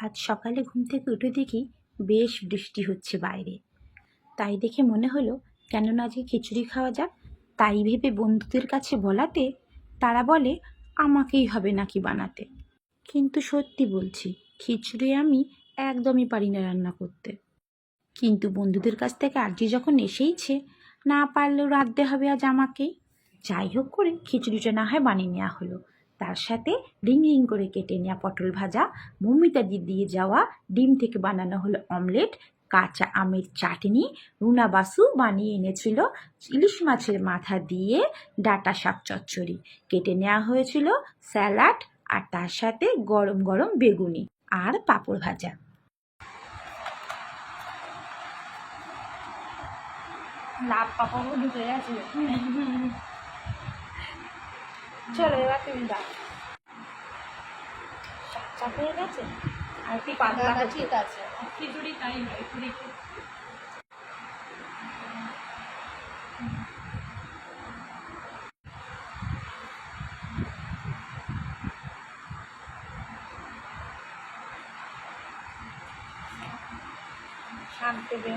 আজ সকালে ঘুম থেকে উঠে দেখি বেশ বৃষ্টি হচ্ছে বাইরে। তাই দেখে মনে হলো কেন না আজকে খিচুড়ি খাওয়া যাক, তাই ভেবে বন্ধুদের কাছে বলাতে তারা বলে, আমাকেই হবে নাকি বানাতে? কিন্তু সত্যি বলছি, খিচুড়ি আমি একদমই পারি না রান্না করতে। কিন্তু বন্ধুদের কাছ থেকে আর্জি যখন এসেইছে, না পারলেও রাঁধতে হবে আজ আমাকেই। যাই হোক করে খিচুড়িটা না হয় বানিয়ে নেওয়া হলো। তার সাথে রিং রিং করে কেটে নেওয়া পটল ভাজা মমিতা দি দিয়ে যাওয়া ডিম থেকে বানানো হলো অমলেট, কাঁচা আমের চাটনি, রুনা বাসু বানিয়ে এনেছিল ইলিশ মাছের মাথা দিয়ে ডাটা শাক চচ্চড়ি। কেটে নেওয়া হয়েছিল স্যালাড আর তার সাথে গরম গরম বেগুনি আর পাঁপড় ভাজা। লাভ পাপাও ঢুকে গেছে। চলো এবার তুমি দাও। চাপ হয়ে গেছে? আর কি পাতলা ঠিক আছে। খিচুড়ি তাই হয় একটু দেখি। শাক দেবে।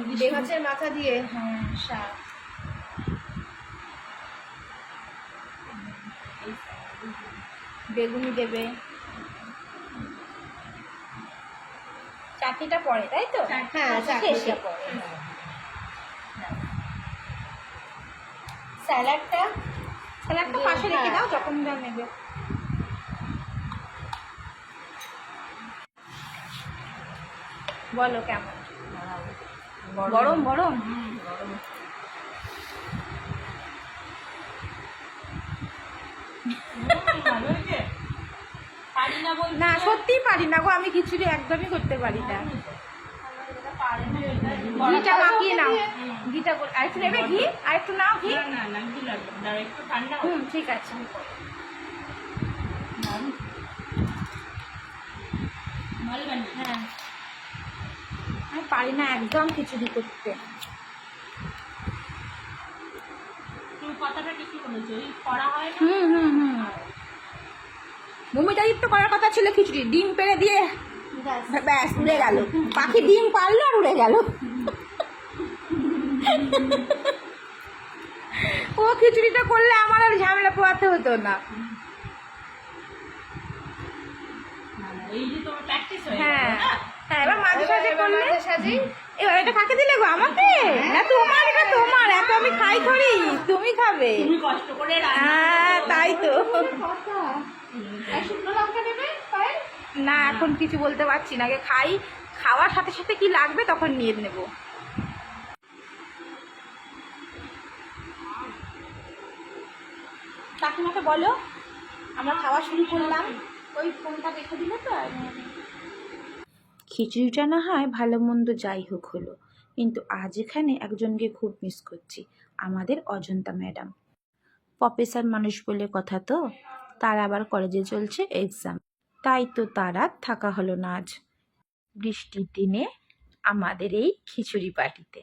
ইলিশ মাছের মাথা দিয়ে? হ্যাঁ শাক। বেগুনি দেবে। চাটনিটা পরে তাই তো? হ্যাঁ শেষে পরে। স্যালাডটা স্যালাডটা পাশে রেখে দাও যখন যা নেবে। বলো কেমন? গরম গরম? পারি না সত্যিই পারি না গো আমি খিচুড়ি একদমই করতে পারি না। ঘিটা মাখিয়ে নাও। ঘিটা আরেকটু নেবে ঘি? আরেকটু নাও ঘি। হুম ঠিক আছে। হ্যাঁ। আমি পারি না একদম খিচুড়ি করতে। তুমি কথাটা ঠিকই বলেছ করা হয় হুম হুম হুম। মমিটা তো করার কথা ছিল খিচুড়ি ডিম পেড়ে দিয়ে ব্যাস উড়ে গেল। পাখি ডিম পারল আর উড়ে গেল। ও খিচুড়িটা করলে আমার আর ঝামেলা পোয়াতে হতো না। হয়ে হ্যাঁ এবার মাঝে সাঝে করলে এবার এটা কাকে দিলে গো আমাকে? না তোমার আমি খাই করি তুমি খাবে। তুমি কষ্ট করে হ্যাঁ তাই তো। না এখন কিছু বলতে পারছি না। আগে খাই খাওয়ার সাথে সাথে কি লাগবে তখন নিয়ে নেব। কাকিমাকে বলো আমরা খাওয়া শুরু করলাম। ওই ফোনটা রেখে দিলে তো খিচুড়িটা না হয় ভালো মন্দ যাই হোক হলো। কিন্তু আজ এখানে একজনকে খুব মিস করছি, আমাদের অজন্তা ম্যাডাম। প্রফেসর মানুষ বলে কথা তো, তার আবার কলেজে চলছে এক্সাম তাই তো তার আর থাকা হলো না আজ। বৃষ্টির দিনে আমাদের এই খিচুড়ি পার্টিতে